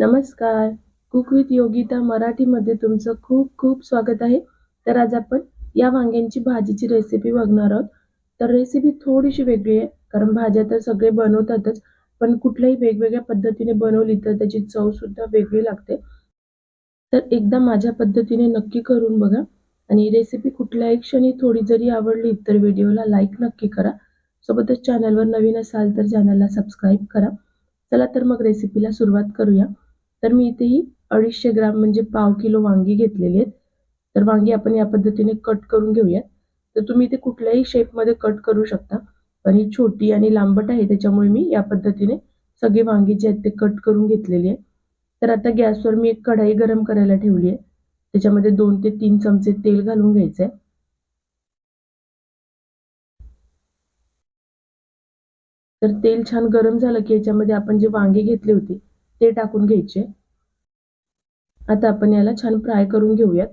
नमस्कार. Cook with Yogita मराठीमध्ये तुमचं खूप खूप स्वागत आहे. तर आज आपण या वांग्यांची भाजीची रेसिपी बघणार आहोत. तर रेसिपी थोडीशी वेगळी आहे कारण भाज्या तर सगळे बनवतातच पण कुठल्याही वेगवेगळ्या पद्धतीने बनवली तर त्याची चव सुद्धा वेगळी लागते. तर एकदा माझ्या पद्धतीने नक्की करून बघा. आणि रेसिपी कुठल्याही क्षणी थोडी जरी आवडली तर व्हिडिओला लाईक नक्की करा. सोबतच चॅनलवर नवीन असाल तर चॅनलला सबस्क्राईब करा. चला तर मग रेसिपीला सुरुवात करूया. तर मी इथेही अडीचशे ग्राम म्हणजे पाव किलो वांगी घेतलेली आहेत. तर वांगी आपण या पद्धतीने कट करून घेऊयात. तर तुम्ही इथे कुठल्याही शेपमध्ये कट करू शकता. पण ही छोटी आणि लांबट आहे त्याच्यामुळे मी या पद्धतीने सगळे वांगी जे आहेत ते कट करून घेतलेली आहे. तर आता गॅसवर मी एक कढाई गरम करायला ठेवली आहे. त्याच्यामध्ये दोन ते तीन चमचे तेल घालून घ्यायचंय. तर तेल छान गरम झालं की याच्यामध्ये आपण जे वांगे घेतले होते ते टाकून घ्यायचे. आता आपण याला छान फ्राय करून घेऊयात.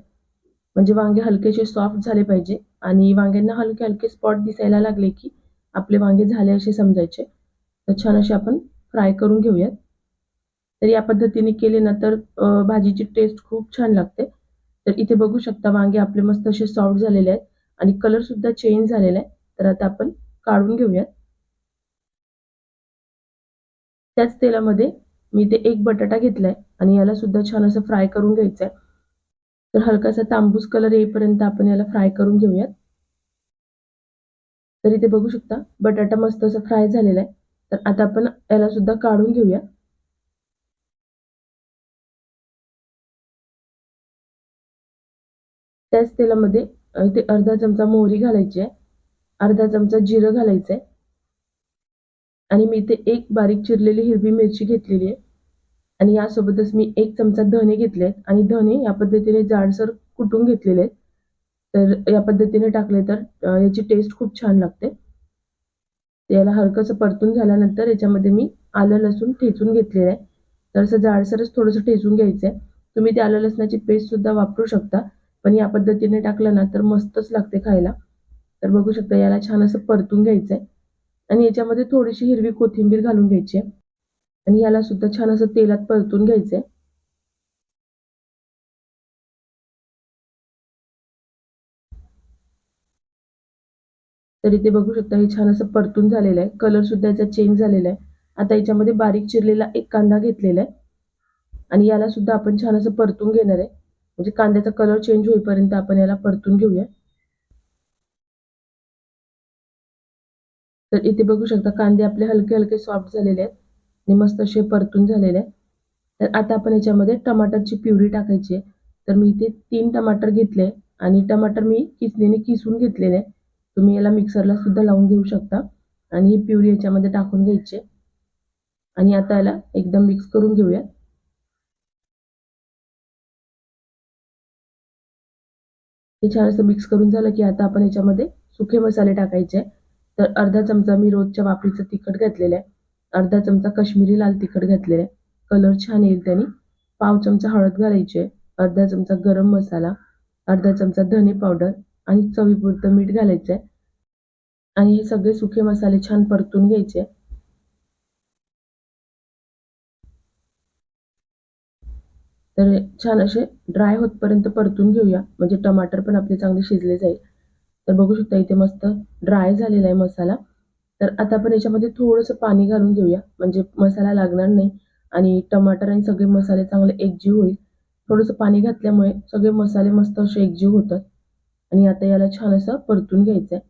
म्हणजे वांगे हलकेसे सॉफ्ट झाले पाहिजे. आणि वांग्यांना हलके हलके स्पॉट दिसायला लागले की आपले वांगे झाले असे समजायचे. तर छान असे आपण फ्राय करून घेऊयात. तर या पद्धतीने केले ना तर भाजीची टेस्ट खूप छान लागते. तर इथे बघू शकता वांगे आपले मस्त असे सॉफ्ट झालेले आहेत. आणि कलर सुद्धा चेंज झालेला आहे. तर आता आपण काढून घेऊयात. त्याच तेलामध्ये मी ते एक बटाटा घेतलाय आणि याला सुद्धा छान असं फ्राय करून घ्यायचं आहे तर हलकासा तांबूस कलर येईपर्यंत आपण याला फ्राय करून घेऊयात. तर इथे बघू शकता बटाटा मस्त असं फ्राय झालेला आहे. तर आता आपण याला सुद्धा काढून घेऊया. त्याच तेलामध्ये इथे अर्धा चमचा मोहरी घालायची आहे. अर्धा चमचा जिरं घालायचं आहे आणि मी इथे एक बारीक चिरलेली हिरवी मिरची घेतलेली आहे. आणि यासोबतच मी एक चमचा धने घेतले आहेत आणि धने या पद्धतीने जाडसर कुटून घेतलेले आहेत. तर या पद्धतीने टाकले तर याची टेस्ट खूप छान लागते. याला हलकंसं परतून झाल्यानंतर याच्यामध्ये मी आलं लसूण ठेचून घेतलेलं आहे. तर असं जाडसरच थोडंसं ठेचून घ्यायचं आहे तुम्ही ते आलं लसणाची पेस्ट सुद्धा वापरू शकता. पण या पद्धतीने टाकलं ना तर मस्तच लागते खायला. तर बघू शकता याला छान असं परतून घ्यायचं आहे आणि याच्यामध्ये थोडीशी हिरवी कोथिंबीर घालून घ्यायची आणि याला सुद्धा छान असं तेलात परतून घ्यायचंय तरी ते बघू शकता हे छान असं परतून झालेलं आहे. कलर सुद्धा याचा चेंज झालेला आहे. आता याच्यामध्ये बारीक चिरलेला एक कांदा घेतलेला आहे. आणि याला सुद्धा आपण छान असं परतून घेणार आहे. म्हणजे कांद्याचा कलर चेंज होईपर्यंत आपण याला परतून घेऊया. तर इथे बघू शकता कांदे आपले हलके हलके सॉफ्ट झालेले आहेत आणि मस्त असे परतून झालेले आहेत. तर आता आपण याच्यामध्ये टमाटरची प्युरी टाकायची आहे. तर मी इथे तीन टमाटर घेतले आणि टमाटर मी किसणीने किसून घेतलेले आहे तुम्ही याला मिक्सरला सुद्धा लावून घेऊ शकता आणि ही प्युरी याच्यामध्ये टाकून घ्यायची आणि आता याला एकदम मिक्स करून घेऊया. हे छान असं मिक्स करून झालं की आता आपण याच्यामध्ये सुखे मसाले टाकायचे तर अर्धा चमचा मी रोजच्या वापरीचं तिखट घातलेलं आहे. अर्धा चमचा कश्मीरी लाल तिखट घातलेलं आहे. कलर छान येईल त्याने. पाव चमचा हळद घालायची आहे. अर्धा चमचा गरम मसाला अर्धा चमचा धने पावडर आणि चवीपुरतं मीठ घालायचं आहे. आणि हे सगळे सुखे मसाले छान परतून घ्यायचे तर छान असे ड्राय होतपर्यंत परतून घेऊया. म्हणजे टमाटर पण आपले चांगले शिजले जाईल. तर बघू शकता इथे मस्त ड्राय झालेला आहे मसाला. तर आता आपण याच्यामध्ये थोडंसं पाणी घालून घेऊया. म्हणजे मसाला लागणार नाही आणि टमाटर आणि सगळे मसाले चांगले एकजीव होईल. थोडंसं पाणी घातल्यामुळे सगळे मसाले मस्त असे एकजीव होतात. आणि आता याला छान असं परतून घ्यायचं आहे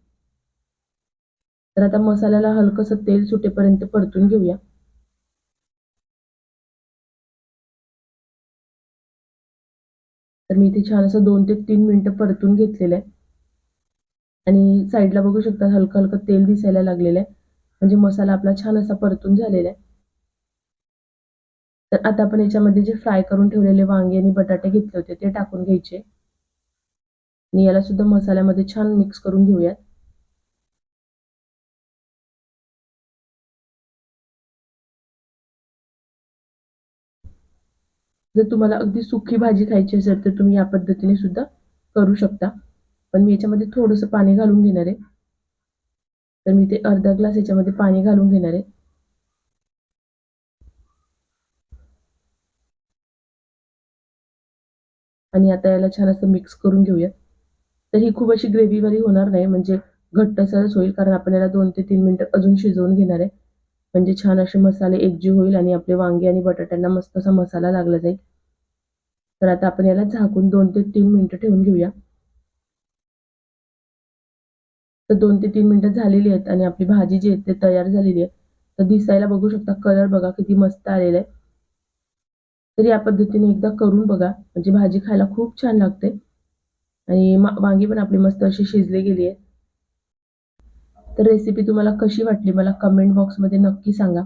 तर आता मसाल्याला हलकंसं तेल सुटेपर्यंत परतून घेऊया. तर मी इथे छान असं दोन ते तीन मिनटं परतून घेतलेलं आहे. आणि साईडला बघू शकता हलकं हलकं तेल दिसायला लागलेलं आहे. म्हणजे मसाला आपला छान असा परतून झालेला आहे. तर आता आपण याच्यामध्ये जे फ्राय करून ठेवलेले वांगे आणि बटाटे घेतले होते ते टाकून घ्यायचे. आणि याला सुद्धा मसाल्यामध्ये छान मिक्स करून घेऊयात. जर तुम्हाला अगदी सुखी भाजी खायची असेल तर तुम्ही या पद्धतीने सुद्धा करू शकता. पण मी याच्यामध्ये थोडंसं पाणी घालून घेणार आहे. तर मी ते अर्धा ग्लास याच्यामध्ये पाणी घालून घेणार आहे. आणि आता याला छान असं मिक्स करून घेऊया. तर ही खूप अशी ग्रेव्हीवाली होणार नाही म्हणजे घट्टसरच होईल कारण आपण याला दोन ते तीन मिनिटं अजून शिजवून घेणार आहे. म्हणजे छान असे मसाले एकजीव होईल आणि आपले वांगे आणि बटाट्यांना मस्त असा मसाला लागला जाईल. तर आता आपण याला झाकून दोन ते तीन मिनिटं ठेवून घेऊया. तर दोन ते तीन मिनिटं झालेली आहेत आणि आपली भाजी जी आहे ते तयार झालेली आहे. तर दिसायला बघू शकता कलर बघा किती मस्त आलेला आहे. तर या पद्धतीने एकदा करून बघा. म्हणजे भाजी खायला खूप छान लागते. आणि वांगी पण आपली मस्त अशी शिजली गेली आहे. तर रेसिपी तुम्हाला कशी वाटली मला कमेंट बॉक्समध्ये नक्की सांगा.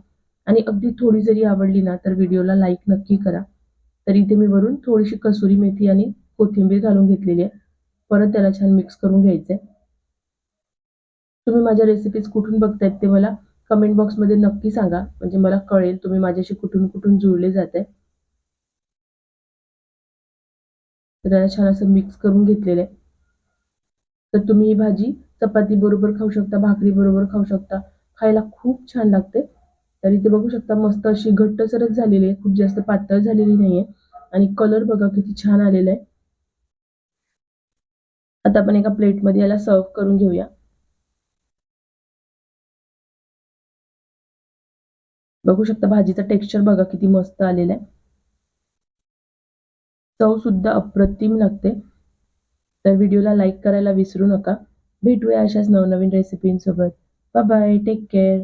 आणि अगदी थोडी जरी आवडली ना तर व्हिडिओला लाईक नक्की करा. तर इथे मी वरून थोडीशी कसुरी मेथी आणि कोथिंबीर घालून घेतलेली आहे. परत त्याला छान मिक्स करून घ्यायचं आहे तुम्ही माझ्या रेसिपीज कुठून बघतायत ते मला कमेंट बॉक्समध्ये नक्की सांगा. म्हणजे मला कळेल तुम्ही माझ्याशी कुठून कुठून जुळले जात तर छान असं मिक्स करून घेतलेलं आहे. तर तुम्ही ही भाजी चपाती बरोबर खाऊ शकता भाकरी बरोबर खाऊ शकता. खायला खूप छान लागते. तर इथे बघू शकता मस्त अशी घट्टसरच झालेली आहे. खूप जास्त पातळ झालेली नाहीये. आणि कलर बघा किती छान आलेला आहे. आता आपण एका प्लेटमध्ये याला सर्व करून घेऊया. बघू शकता भाजीचं टेक्स्चर बघा किती मस्त आलेलं आहे. चव सुद्धा अप्रतिम लागते. तर व्हिडिओला लाईक करायला विसरू नका. भेटूया अशाच नवनवीन रेसिपींसोबत बाय बाय टेक केअर